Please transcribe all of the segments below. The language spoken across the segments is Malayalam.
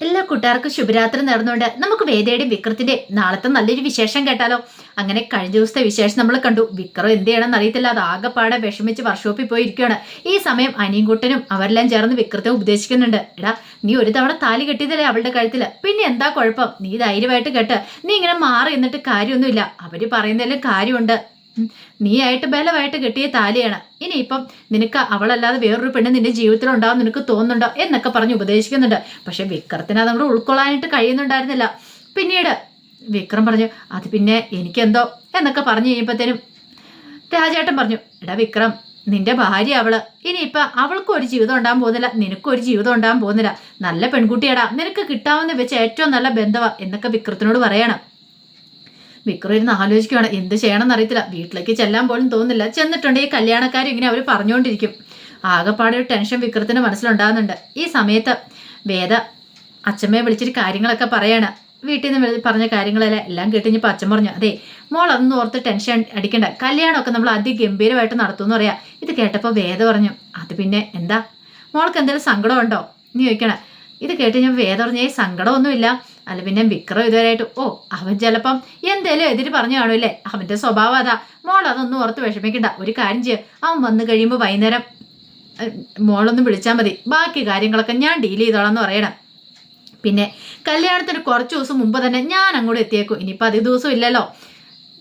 എല്ലാ കൂട്ടുകാർക്കും ശുഭരാത്രി നേർന്നുകൊണ്ട് നമുക്ക് വേദയുടെയും വിക്രത്തിന്റെ നാളത്തെ നല്ലൊരു വിശേഷം കേട്ടാലോ? അങ്ങനെ കഴിഞ്ഞ ദിവസത്തെ വിശേഷം നമ്മൾ കണ്ടു. വിക്രം എന്ത് ചെയ്യണമെന്ന് അറിയത്തില്ല. അത് ആകെപ്പാടെ വിഷമിച്ച് വർക്ക്ഷോപ്പിൽ പോയിരിക്കുകയാണ്. ഈ സമയം അനിയൻകുട്ടനും അവരെല്ലാം ചേർന്ന് വിക്രത്തെ ഉപദേശിക്കുന്നുണ്ട്. എടാ നീ ഒരു തവണ താലി കെട്ടിയതല്ലേ അവളുടെ കഴുത്തിൽ? പിന്നെ എന്താ കുഴപ്പം? നീ ധൈര്യമായിട്ട് കെട്ട്. നീ ഇങ്ങനെ മാറി എന്നിട്ട് കാര്യമൊന്നുമില്ല. അവർ പറയുന്നതിലും കാര്യമുണ്ട്. നീയായിട്ട് ബലമായിട്ട് കെട്ടിയ താലിയാണ്. ഇനിയിപ്പം നിനക്ക് അവളല്ലാതെ വേറൊരു പെണ്ണ് നിന്റെ ജീവിതത്തിൽ ഉണ്ടാവും നിനക്ക് തോന്നുന്നുണ്ടോ എന്നൊക്കെ പറഞ്ഞ് ഉപദേശിക്കുന്നുണ്ട്. പക്ഷെ വിക്രത്തിന് അങ്ങോട്ട് ഉൾക്കൊള്ളാനായിട്ട് കഴിയുന്നുണ്ടായിരുന്നില്ല. പിന്നീട് വിക്രം പറഞ്ഞു അത് പിന്നെ എനിക്കെന്തോ? എന്നൊക്കെ പറഞ്ഞു കഴിഞ്ഞപ്പോഴത്തേനും രാജേട്ടൻ പറഞ്ഞു എടാ വിക്രം നിന്റെ ഭാര്യ അവൾ. ഇനിയിപ്പൊ അവൾക്കും ഒരു ജീവിതം ഉണ്ടാകാൻ പോകുന്നില്ല നിനക്കും ഒരു ജീവിതം ഉണ്ടാകാൻ പോകുന്നില്ല. നല്ല പെൺകുട്ടിയടാ. നിനക്ക് കിട്ടാവുന്ന വെച്ച ഏറ്റവും നല്ല ബന്ധവാ എന്നൊക്കെ വിക്രത്തിനോട് പറയണം. വിക്രം ഇരുന്ന് ആലോചിക്കുകയാണ് എന്ത് ചെയ്യണമെന്ന് അറിയത്തില്ല വീട്ടിലേക്ക് ചെല്ലാൻ പോലും തോന്നുന്നില്ല. ചെന്നിട്ടുണ്ട് ഈ കല്യാണക്കാർ ഇങ്ങനെ അവർ പറഞ്ഞുകൊണ്ടിരിക്കും. ആകെപ്പാടെ ഒരു ടെൻഷൻ വിക്രത്തിന് മനസ്സിലുണ്ടാകുന്നുണ്ട്. ഈ സമയത്ത് വേദ അച്ഛമ്മയെ വിളിച്ചിട്ട് കാര്യങ്ങളൊക്കെ പറയാണ്. വീട്ടിൽ നിന്ന് പറഞ്ഞ കാര്യങ്ങളെല്ലാം എല്ലാം കേട്ടിഞ്ഞപ്പോൾ അച്ഛൻ പറഞ്ഞു അതെ മോൾ അതൊന്നും ഓർത്ത് ടെൻഷൻ അടിക്കണ്ട. കല്യാണമൊക്കെ നമ്മൾ അതിഗംഭീരമായിട്ട് നടത്തുമെന്ന് പറയാം. ഇത് കേട്ടപ്പോൾ വേദ പറഞ്ഞു അത് പിന്നെ എന്താ? മോൾക്ക് എന്തെങ്കിലും സങ്കടമുണ്ടോ? നീ ചോദിക്കണേ. ഇത് കേട്ട് ഞാൻ വേദ പറഞ്ഞു "ഏയ് സങ്കടമൊന്നുമില്ല. അല്ല പിന്നെ വിക്രം ഇതുവരെയായിട്ട് ഓ അവൻ ചിലപ്പം എന്തേലും എതിര് പറഞ്ഞു കാണൂല്ലേ അവന്റെ സ്വഭാവം അതാ. മോൾ അതൊന്നും ഓർത്ത് വിഷമിക്കണ്ട. ഒരു കാര്യം ചെയ്യുക അവൻ വന്നു കഴിയുമ്പോൾ വൈകുന്നേരം മോളൊന്നും വിളിച്ചാൽ മതി. ബാക്കി കാര്യങ്ങളൊക്കെ ഞാൻ ഡീൽ ചെയ്തോളാം എന്ന് പറയണം. പിന്നെ കല്യാണത്തിന് കുറച്ച് ദിവസം മുമ്പ് തന്നെ ഞാൻ അങ്ങോട്ട് എത്തിയേക്കും. ഇനിയിപ്പോൾ അധിക ദിവസം ഇല്ലല്ലോ.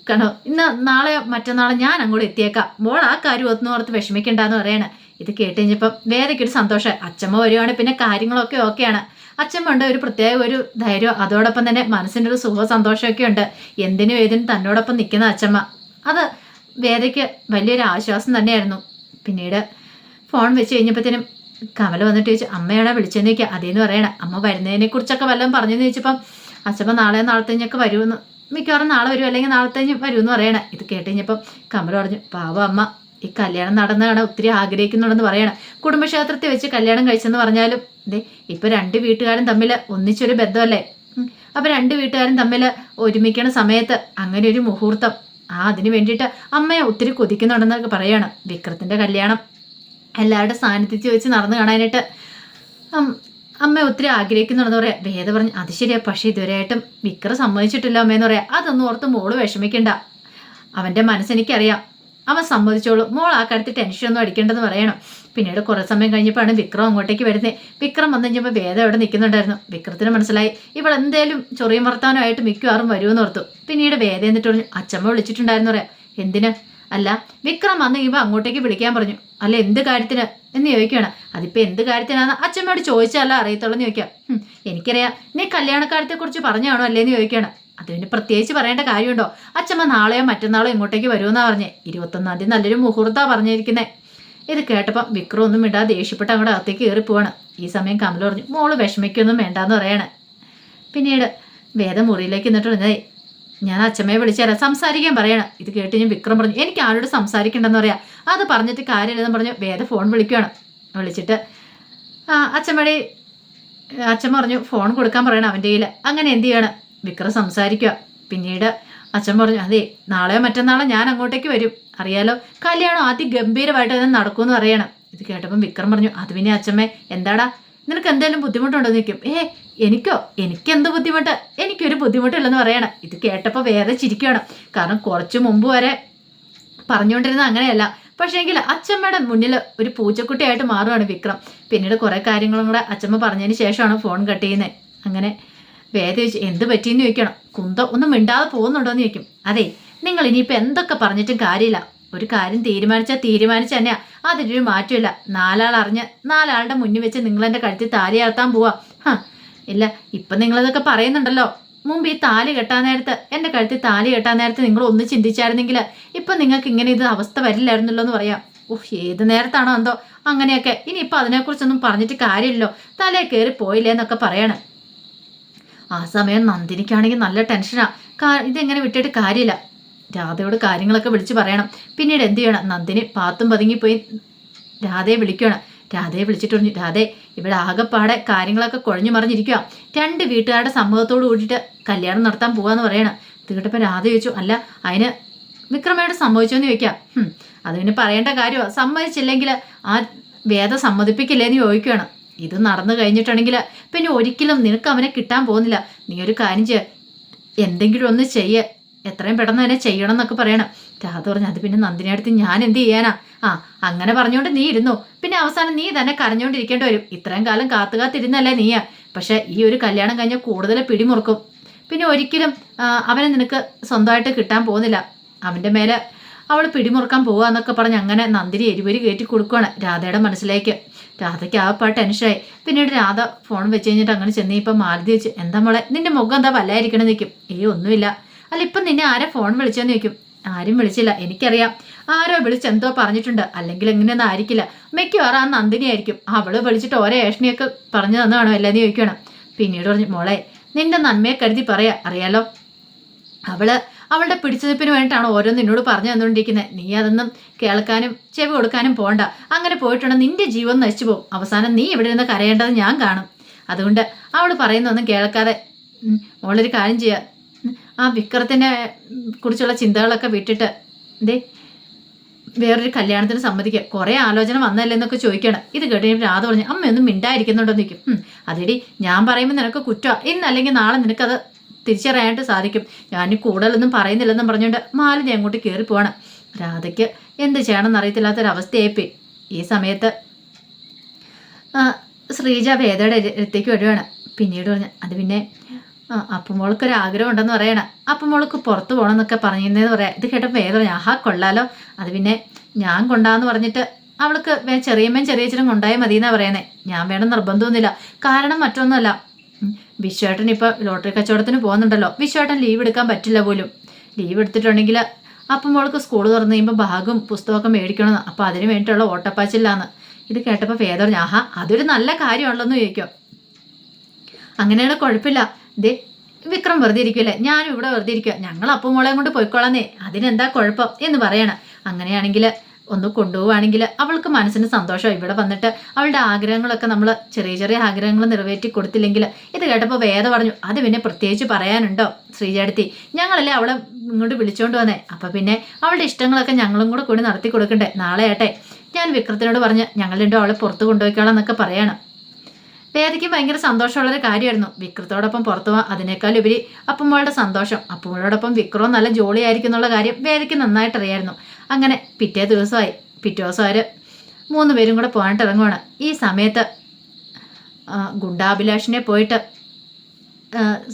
കാരണം ഇന്ന് നാളെ മറ്റന്നാളെ ഞാൻ അങ്ങോട്ട് എത്തിയേക്കാം. മോൾ ആ കാര്യം ഒന്നും ഓർത്ത് വിഷമിക്കണ്ടെന്ന് പറയണേ. ഇത് കേട്ട് കഴിഞ്ഞപ്പം വേദയ്ക്കൊരു സന്തോഷം. അച്ഛമ്മ വരുവാണെങ്കിൽ പിന്നെ കാര്യങ്ങളൊക്കെ ഓക്കെയാണ്. അച്ഛമ്മ ഉണ്ട് ഒരു പ്രത്യേക ഒരു ധൈര്യം. അതോടൊപ്പം തന്നെ മനസ്സിന്റെ ഒരു സുഖ സന്തോഷമൊക്കെ ഉണ്ട്. എന്തിനും ഏതിനും തന്നോടൊപ്പം നിൽക്കുന്ന അച്ഛമ്മ അത് വേദയ്ക്ക് വലിയൊരു ആശ്വാസം തന്നെയായിരുന്നു. പിന്നീട് ഫോൺ വെച്ച് കഴിഞ്ഞപ്പോഴത്തേനും കമല വന്നിട്ട് ചോദിച്ചു അമ്മയാണോ വിളിച്ചെന്ന് ചോദിക്കുക അതേന്ന് പറയണേ. അമ്മ വരുന്നതിനെ കുറിച്ചൊക്കെ വല്ലതും പറഞ്ഞെന്ന് ചോദിച്ചപ്പം അച്ഛമ്മ നാളെ നാളത്തേഞ്ഞൊക്കെ വരുമെന്ന്. മിക്കവാറും നാളെ വരും. അല്ലെങ്കിൽ നാളത്തേഞ്ഞ് വരുമെന്ന് പറയണേ. ഇത് കേട്ട് കഴിഞ്ഞപ്പം കമല പറഞ്ഞു പാവ അമ്മ. ഈ കല്യാണം നടന്നതാണ് ഒത്തിരി ആഗ്രഹിക്കുന്നുണ്ടെന്ന് പറയണം. കുടുംബക്ഷേത്രത്തിൽ വെച്ച് കല്യാണം കഴിച്ചെന്ന് പറഞ്ഞാലും ദേ ഇപ്പൊ രണ്ട് വീട്ടുകാരും തമ്മിൽ ഒന്നിച്ചൊരു ബന്ധമല്ലേ. അപ്പൊ രണ്ട് വീട്ടുകാരും തമ്മിൽ ഒരുമിക്കണ സമയത്ത് അങ്ങനെ ഒരു മുഹൂർത്തം. ആ അതിന് വേണ്ടിയിട്ട് അമ്മയെ ഒത്തിരി കൊതിക്കുന്നുണ്ടെന്നൊക്കെ പറയണം. വിക്രത്തിന്റെ കല്യാണം എല്ലാവരുടെ സാന്നിധ്യത്തിൽ വെച്ച് നടന്നു കാണാനായിട്ട് അമ്മ ഒത്തിരി ആഗ്രഹിക്കുന്നുണ്ടെന്ന് പറയാം. വേദ പറഞ്ഞു അത് ശരിയാ പക്ഷേ ഇതുവരെയായിട്ടും വിക്ര സമ്മതിച്ചിട്ടില്ല അമ്മയെന്ന് പറയാം. അതൊന്നും ഓർത്ത് മോൾ വിഷമിക്കണ്ട. അവന്റെ മനസ്സെനിക്കറിയാം. അവൻ സമ്മതിച്ചോളൂ. മോൾ ആ കാര്യത്തിൽ ടെൻഷനൊന്നും അടിക്കേണ്ടെന്ന് പറയണം. പിന്നീട് കുറേ സമയം കഴിഞ്ഞപ്പോഴാണ് വിക്രം അങ്ങോട്ടേക്ക് വരുന്നത് വിക്രം വന്നു കഴിഞ്ഞപ്പോൾ വേദം അവിടെ നിൽക്കുന്നുണ്ടായിരുന്നു. വിക്രത്തിന് മനസ്സിലായി. ഇവൾ എന്തേലും ചൊറിയും വർത്താനമായിട്ട് മിക്കവാറും വരുമെന്ന് ഓർത്തു. പിന്നീട് വേദ എന്നിട്ട് പറഞ്ഞു അച്ഛമ്മ വിളിച്ചിട്ടുണ്ടായിരുന്നു പറയാം. എന്തിന്? അല്ല വിക്രം വന്നു കഴിയുമ്പോൾ അങ്ങോട്ടേക്ക് വിളിക്കാൻ പറഞ്ഞു. അല്ല എന്ത് കാര്യത്തിന്? എന്ന് ചോദിക്കുകയാണ്. അതിപ്പോൾ എന്ത് കാര്യത്തിനാന്ന്? അച്ഛമ്മയോട് ചോദിച്ചാലോ അറിയത്തുള്ളൂ എന്ന് ചോദിക്കാം. എനിക്കറിയാം. നീ കല്യാണക്കാര്യത്തെക്കുറിച്ച് പറഞ്ഞാണോ അല്ലേന്ന് ചോദിക്കുകയാണ്. അത് പിന്നെ പ്രത്യേകിച്ച് പറയേണ്ട കാര്യമുണ്ടോ? അച്ഛമ്മ നാളെയോ മറ്റന്നാളോ ഇങ്ങോട്ടേക്ക് വരുമെന്നാ പറഞ്ഞേ. ഇരുപത്തൊന്നാം തീയതി നല്ലൊരു മുഹൂർത്താ പറഞ്ഞിരിക്കുന്നത് ഇത് കേട്ടപ്പം വിക്രം ഒന്നും മിണ്ടാതെ ദേഷ്യപ്പെട്ട് അങ്ങോട്ട് അകത്തേക്ക് കയറി പോവാണ്. ഈ സമയം കമല പറഞ്ഞു മോൾ വിഷമിക്കൊന്നും വേണ്ടാന്ന് പറയാണ്. പിന്നീട് വേദം മുറിയിലേക്ക് പറഞ്ഞേ ഞാൻ അച്ഛമ്മയെ വിളിച്ചുതരാം സംസാരിക്കാൻ പറയണം. ഇത് കേട്ട് ഞാൻ വിക്രം പറഞ്ഞു എനിക്ക് ആരോട് സംസാരിക്കണ്ടെന്ന് പറയാം. അത് പറഞ്ഞിട്ട് കാര്യമില്ലെന്ന് പറഞ്ഞു വേദ ഫോൺ വിളിക്കുകയാണ് വിളിച്ചിട്ട് അച്ഛമ്മടി അച്ഛൻ പറഞ്ഞു ഫോൺ കൊടുക്കാൻ പറയണം അവന്റെ കയ്യിൽ അങ്ങനെ എന്ത് ചെയ്യണം? വിക്രം സംസാരിക്കുക പിന്നീട് അച്ഛൻ പറഞ്ഞു അതെ നാളെയോ മറ്റന്നാളോ ഞാൻ അങ്ങോട്ടേക്ക് വരും. അറിയാലോ കല്യാണം അതിഗംഭീരമായിട്ട് തന്നെ നടക്കുമെന്ന് പറയണം. ഇത് കേട്ടപ്പം വിക്രം പറഞ്ഞു അത് പിന്നെ അച്ഛമ്മേ എന്താടാ? നിനക്ക് എന്തെങ്കിലും ബുദ്ധിമുട്ടുണ്ടോ? എന്ന് ചോദിക്കും ഏ എനിക്കോ? എനിക്കെന്ത് ബുദ്ധിമുട്ട്? എനിക്കൊരു ബുദ്ധിമുട്ടില്ലെന്ന് പറയണം. ഇത് കേട്ടപ്പോൾ വേറെ ചിരിക്കുകയാണ് കാരണം കുറച്ച് മുമ്പ് വരെ പറഞ്ഞുകൊണ്ടിരുന്ന അങ്ങനെയല്ല. പക്ഷേങ്കിൽ അച്ഛമ്മയുടെ മുന്നിൽ ഒരു പൂച്ചക്കുട്ടിയായിട്ട് മാറുകയാണ് വിക്രം. പിന്നീട് കുറേ കാര്യങ്ങളും കൂടെ അച്ഛമ്മ പറഞ്ഞതിന് ശേഷമാണ് ഫോൺ കട്ട് ചെയ്യുന്നത്. അങ്ങനെ വേദ ചോദിച്ചു എന്ത് പറ്റിയെന്ന് ചോദിക്കണം. കുന്ത ഒന്നും മിണ്ടാതെ പോകുന്നുണ്ടോ എന്ന് ചോദിക്കും. അതെ നിങ്ങൾ ഇനിയിപ്പോൾ എന്തൊക്കെ പറഞ്ഞിട്ടും കാര്യമില്ല. ഒരു കാര്യം തീരുമാനിച്ചാൽ തീരുമാനിച്ച തന്നെയാ. അതിനൊരു മാറ്റമില്ല. നാലാൾ അറിഞ്ഞ് നാലാളുടെ മുന്നിൽ വെച്ച് നിങ്ങൾ എന്റെ കഴുത്തിൽ താലി ആർത്താൻ പോവാ. ഹാ ഇല്ല ഇപ്പം നിങ്ങളിതൊക്കെ പറയുന്നുണ്ടല്ലോ. മുമ്പ് ഈ താലി കെട്ടാൻ നേരത്ത് എന്റെ കഴുത്തിൽ താലി കെട്ടാൻ നേരത്ത് നിങ്ങൾ ഒന്ന് ചിന്തിച്ചായിരുന്നെങ്കിൽ ഇപ്പം നിങ്ങൾക്ക് ഇങ്ങനെ ഇത് അവസ്ഥ വരില്ലായിരുന്നല്ലോ എന്ന് പറയാം. ഓഹ് ഏത് നേരത്താണോ എന്തോ. അങ്ങനെയൊക്കെ. ഇനിയിപ്പോൾ അതിനെക്കുറിച്ചൊന്നും പറഞ്ഞിട്ട് കാര്യമില്ലല്ലോ. തലേ കയറി പോയില്ലേ എന്നൊക്കെ പറയണം. ആ സമയം നന്ദിനിക്കാണെങ്കിൽ നല്ല ടെൻഷനാ. കാ- ഇതെങ്ങനെ വിട്ടിട്ട് കാര്യമില്ല. രാധയോട് കാര്യങ്ങളൊക്കെ വിളിച്ചു പറയണം. പിന്നീട് എന്ത് ചെയ്യണം? നന്ദിനി പാത്തും പതുങ്ങിപ്പോയി രാധയെ വിളിക്കണം രാധയെ വിളിച്ചിട്ട് പറഞ്ഞു രാധേ ഇവിടെ ആകെപ്പാടെ കാര്യങ്ങളൊക്കെ കുഴഞ്ഞു മറിഞ്ഞിരിക്കുക രണ്ട് വീട്ടുകാരുടെ സമ്മതത്തോട് കൂടിയിട്ട് കല്യാണം നടത്താൻ പോവാന്ന് പറയണം. ഇത് കേട്ടപ്പോൾ രാധ ചോദിച്ചു അല്ല അതിന് വിക്രമയോട് സമ്മതിച്ചോന്ന് ചോദിക്കാം. "ഹും, അത് പിന്നെ പറയേണ്ട കാര്യമാണ് സമ്മതിച്ചില്ലെങ്കിൽ ആ വേദ സമ്മതിപ്പിക്കില്ലേന്ന് ചോദിക്കുകയാണ്. ഇത് നടന്നു കഴിഞ്ഞിട്ടുണ്ടെങ്കിൽ പിന്നെ ഒരിക്കലും നിനക്ക് അവനെ കിട്ടാൻ പോകുന്നില്ല. നീ ഒരു കാര്യം ചെയ്യ. എന്തെങ്കിലും ഒന്ന് ചെയ്യ. എത്രയും പെട്ടെന്ന് തന്നെ ചെയ്യണം എന്നൊക്കെ പറയണം. രാധ പറഞ്ഞു അത് പിന്നെ നന്ദിനി അടുത്ത് ഞാൻ എന്ത് ചെയ്യാനാ? ആ അങ്ങനെ പറഞ്ഞുകൊണ്ട് നീ ഇരുന്നു. പിന്നെ അവസാനം നീ തന്നെ കരഞ്ഞുകൊണ്ടിരിക്കേണ്ടി വരും. ഇത്രയും കാലം കാത്തു കാത്തിരുന്നല്ലേ നീയാ. പക്ഷെ ഈ ഒരു കല്യാണം കഴിഞ്ഞാൽ കൂടുതൽ പിടിമുറുക്കും. പിന്നെ ഒരിക്കലും അവനെ നിനക്ക് സ്വന്തമായിട്ട് കിട്ടാൻ പോകുന്നില്ല. അവന്റെ മേലെ അവൾ പിടിമുറുക്കാൻ പോവുക എന്നൊക്കെ പറഞ്ഞ് അങ്ങനെ നന്ദിനി എരിവരി കയറ്റി കൊടുക്കുകയാണ് രാധയുടെ മനസ്സിലേക്ക്. രാധയ്ക്ക് ആകപ്പാട് ടെൻഷനായി പിന്നീട് രാധ ഫോൺ വെച്ച് കഴിഞ്ഞിട്ട് അങ്ങനെ ചെന്ന് ഇപ്പം മാലതി വെച്ച് എന്താ മോളെ നിന്റെ മുഖം എന്താ വല്ലായിരിക്കണം? നിൽക്കും ഏ ഒന്നുമില്ല. അല്ല ഇപ്പം നിന്നെ ആരെ ഫോൺ വിളിച്ചെന്ന്? ചോദിക്കും. ആരും വിളിച്ചില്ല എനിക്കറിയാം. ആരോ വിളിച്ചെന്തോ പറഞ്ഞിട്ടുണ്ട്. അല്ലെങ്കിൽ എങ്ങനെയൊന്നും ആയിരിക്കില്ല. മിക്കവാറും ആ നന്ദിനി ആയിരിക്കും. അവൾ വിളിച്ചിട്ട് ഓരോ ഏഷണിയൊക്കെ പറഞ്ഞു തന്നതാണോ അല്ലെന്ന് ചോദിക്കണം. പിന്നീട് പറഞ്ഞു മോളെ നിന്റെ നന്മയെ കരുതി പറയാ. അറിയാലോ? അവൾ അവളുടെ പിടിച്ചെടുപ്പിന് വേണ്ടിയിട്ടാണ് ഓരോന്ന് എന്നോട് പറഞ്ഞു തന്നുകൊണ്ടിരിക്കുന്നത്. നീ അതൊന്നും കേൾക്കാനും ചെവി കൊടുക്കാനും പോണ്ട. അങ്ങനെ പോയിട്ടുണ്ടെങ്കിൽ നിന്റെ ജീവൻ നശിച്ചു പോകും. അവസാനം നീ ഇവിടെ നിന്ന് കരയേണ്ടത് ഞാൻ കാണും. അതുകൊണ്ട് അവൾ പറയുന്നൊന്നും കേൾക്കാതെ മോളൊരു കാര്യം ചെയ്യുക ആ വിക്രത്തിനെ കുറിച്ചുള്ള ചിന്തകളൊക്കെ വിട്ടിട്ട് ദേ വേറൊരു കല്യാണത്തിന് സമ്മതിക്കുക കുറേ ആലോചന വന്നല്ലേ എന്നൊക്കെ ചോദിക്കണം. ഇത് കേട്ട് രാധ പറഞ്ഞു അമ്മയൊന്നും മിണ്ടായിരിക്കുന്നുണ്ടോ നിൽക്കും അതെടി ഞാൻ പറയുമ്പോൾ നിനക്ക് കുറ്റമാണ് ഇന്നല്ലെങ്കിൽ നാളെ നിനക്കത് തിരിച്ചറിയാനായിട്ട് സാധിക്കും. ഞാൻ കൂടുതലൊന്നും പറയുന്നില്ലെന്നും പറഞ്ഞുകൊണ്ട് മാലിനി അങ്ങോട്ട് കയറി പോവാണ്. രാധയ്ക്ക് എന്ത് ചെയ്യണമെന്ന് അറിയത്തില്ലാത്തൊരവസ്ഥയായിപ്പോയി ഈ സമയത്ത് ശ്രീജ വേദയുടെ അടുത്തേക്ക് വരുവാണ്. പിന്നീട് പറഞ്ഞു അത് പിന്നെ അപ്പമോൾക്കൊരു ആഗ്രഹം ഉണ്ടെന്ന് പറയണ. അപ്പുമോൾക്ക് പുറത്ത് പോകണം എന്നൊക്കെ പറഞ്ഞിരുന്നതെന്ന് പറയാം. ഇത് കേട്ടപ്പോൾ വേദ പറഞ്ഞു ആഹാ കൊള്ളാലോ. അത് പിന്നെ ഞാൻ കൊണ്ടാന്ന് പറഞ്ഞിട്ട് അവൾക്ക് ചെറിയമ്മയും ചെറിയച്ഛനും കൊണ്ടായാൽ മതി എന്നാണ് പറയുന്നത് ഞാൻ വേണം നിർബന്ധമൊന്നുമില്ല. കാരണം മറ്റൊന്നുമല്ല. വിശ്വേട്ടൻ ഇപ്പോൾ ലോട്ടറി കച്ചവടത്തിന് പോകുന്നുണ്ടല്ലോ. വിശ്വേട്ടൻ ലീവ് എടുക്കാൻ പറ്റില്ല പോലും. ലീവ് എടുത്തിട്ടുണ്ടെങ്കിൽ അപ്പം മോൾക്ക് സ്കൂൾ തുറന്നു കഴിയുമ്പോൾ ബാഗും പുസ്തകമൊക്കെ മേടിക്കണമെന്ന്. അപ്പോൾ അതിന് വേണ്ടിയിട്ടുള്ള ഓട്ടപ്പാച്ചില്ലാന്ന് ഇത് കേട്ടപ്പോൾ ഫേദർ ആഹാ അതൊരു നല്ല കാര്യമുള്ളതെന്ന് ചോദിക്കും. അങ്ങനെയാണ് കുഴപ്പമില്ല. ദേ വിക്രം വെറുതെ ഇരിക്കുമല്ലേ ഞാനും ഇവിടെ വെറുതെ ഇരിക്കുക ഞങ്ങൾ അപ്പം മോളെ കൊണ്ട് പോയിക്കോളാന്നേ. അതിനെന്താ കുഴപ്പം എന്ന് പറയണം. അങ്ങനെയാണെങ്കിൽ ഒന്ന് കൊണ്ടുപോവുകയാണെങ്കിൽ അവൾക്ക് മനസ്സിന് സന്തോഷം. ഇവിടെ വന്നിട്ട് അവളുടെ ആഗ്രഹങ്ങളൊക്കെ നമ്മൾ ചെറിയ ചെറിയ ആഗ്രഹങ്ങൾ നിറവേറ്റി കൊടുത്തില്ലെങ്കിൽ ഇത് കേട്ടപ്പോൾ വേദ പറഞ്ഞു അത് പിന്നെ പ്രത്യേകിച്ച് പറയാനുണ്ടോ ശ്രീചേടത്തി? ഞങ്ങളല്ലേ അവളെ ഇങ്ങോട്ട് വിളിച്ചോണ്ട് വന്നേ. അപ്പം പിന്നെ അവളുടെ ഇഷ്ടങ്ങളൊക്കെ ഞങ്ങളും കൂടെ കൂടി നടത്തി കൊടുക്കണ്ടേ? നാളെ ആട്ടെ. ഞാൻ വിക്രത്തിനോട് പറഞ്ഞ് ഞങ്ങൾ രണ്ടും അവളെ പുറത്ത് കൊണ്ടുപോയിക്കോളാം എന്നൊക്കെ പറയണം. വേദയ്ക്ക് ഭയങ്കര സന്തോഷമുള്ളൊരു കാര്യമായിരുന്നു. വിക്രത്തോടൊപ്പം പുറത്തു അതിനേക്കാൾ ഉപരി അപ്പമ്മളുടെ സന്തോഷം. അപ്പമ്മളോടൊപ്പം വിക്രവും നല്ല ജോളിയായിരിക്കും എന്നുള്ള കാര്യം വേദയ്ക്ക് നന്നായിട്ട് അറിയായിരുന്നു അങ്ങനെ പിറ്റേ ദിവസമായി. പിറ്റേ ദിവസം അവർ മൂന്ന് പേരും കൂടെ പോകാനായിട്ട് ഇറങ്ങുവാണ്. ഈ സമയത്ത് ഗുണ്ടാഭിലാഷിനെ പോയിട്ട്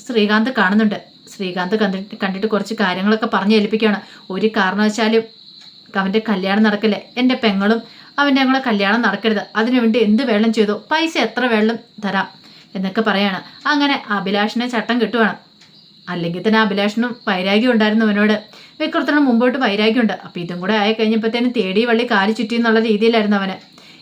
ശ്രീകാന്ത് കാണുന്നുണ്ട്. ശ്രീകാന്ത് കണ്ടിട്ട് കണ്ടിട്ട് കുറച്ച് കാര്യങ്ങളൊക്കെ പറഞ്ഞു ഏൽപ്പിക്കുകയാണ് ഒരു കാരണവശാലും അവന്റെ കല്യാണം നടക്കില്ലേ. എന്റെ പെങ്ങളും അവന്റെ ഞങ്ങളെ കല്യാണം നടക്കരുത്. അതിനുവേണ്ടി എന്ത് വേളം ചെയ്തു പൈസ എത്ര വേളം തരാം എന്നൊക്കെ പറയാണ്. അങ്ങനെ അഭിലാഷിനെ ചട്ടം കിട്ടുവാണ്. അല്ലെങ്കിൽ തന്നെ അഭിലാഷനും വൈരാഗ്യം ഉണ്ടായിരുന്നു അവനോട്. വിക്രത്തിനും മുമ്പോട്ട് വൈരാഗ്യമുണ്ട്. അപ്പം ഇതും കൂടെ ആയി കഴിഞ്ഞപ്പോഴത്തേനും തേടി വള്ളി കാൽ ചുറ്റി എന്നുള്ള രീതിയിലായിരുന്നു അവന്.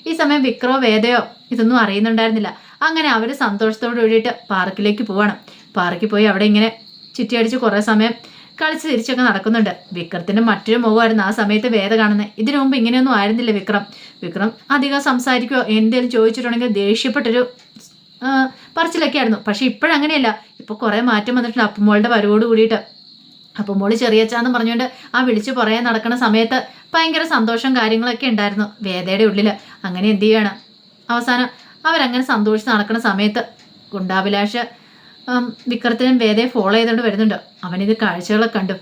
ഈ സമയം വിക്രോ വേദയോ ഇതൊന്നും അറിയുന്നുണ്ടായിരുന്നില്ല. അങ്ങനെ അവർ സന്തോഷത്തോട് കൂടിയിട്ട് പാർക്കിലേക്ക് പോവാണ്. പാർക്കിൽ പോയി അവിടെ ഇങ്ങനെ ചുറ്റിയടിച്ച് കുറേ സമയം കളിച്ച് തിരിച്ചൊക്കെ നടക്കുന്നുണ്ട്. വിക്രത്തിന്റെ മറ്റൊരു മുഖമായിരുന്നു ആ സമയത്ത് വേദ കാണുന്നത്. ഇതിനു മുമ്പ് ഇങ്ങനെയൊന്നും ആയിരുന്നില്ല വിക്രം. വിക്രം അധികം സംസാരിക്കുകയോ എന്തെങ്കിലും ചോദിച്ചിട്ടുണ്ടെങ്കിൽ ദേഷ്യപ്പെട്ടൊരു പറച്ചിലൊക്കെ ആയിരുന്നു പക്ഷെ ഇപ്പോഴങ്ങനെയല്ല. ഇപ്പോൾ കുറേ മാറ്റം വന്നിട്ടുണ്ട് അപ്പുമോളുടെ വരവോട് കൂടിയിട്ട്. അപ്പുമോൾ ചെറിയച്ചാന്ന് പറഞ്ഞുകൊണ്ട് ആ വിളിച്ച് പറയാൻ നടക്കുന്ന സമയത്ത് ഭയങ്കര സന്തോഷം കാര്യങ്ങളൊക്കെ ഉണ്ടായിരുന്നു വേദയുടെ ഉള്ളിൽ അങ്ങനെ എന്ത് ചെയ്യണം? അവസാനം അവരങ്ങനെ സന്തോഷിച്ച് നടക്കുന്ന സമയത്ത് ഗുണ്ടാഭിലാഷ് വിക്രത്തിനും വേദയെ ഫോളോ ചെയ്തുകൊണ്ട് വരുന്നുണ്ട്. അവനിത് കാഴ്ചകളൊക്കെ കണ്ടു.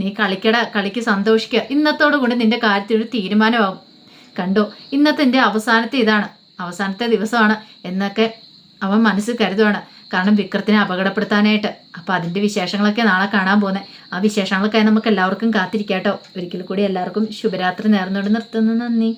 നീ കളിക്കട കളിക്ക് സന്തോഷിക്കുക ഇന്നത്തോടു കൂടി നിന്റെ കാര്യത്തിൽ ഒരു തീരുമാനമാകും. കണ്ടോ ഇന്നത്തെ അവസാനത്തെ ഇതാണ്. അവസാനത്തെ ദിവസമാണ് എന്നൊക്കെ അവൻ മനസ്സിൽ കരുതുവാണ്. കാരണം വിക്രത്തിനെ അപകടപ്പെടുത്താനായിട്ട്. അപ്പം അതിന്റെ വിശേഷങ്ങളൊക്കെ നാളെ കാണാൻ പോകുന്നത് ആ വിശേഷങ്ങളൊക്കെ നമുക്ക് എല്ലാവർക്കും കാത്തിരിക്കാട്ടോ. ഒരിക്കൽ കൂടി എല്ലാവർക്കും ശുഭരാത്രി നേർന്നുകൊണ്ട് നിർത്തുന്നു. നന്ദി.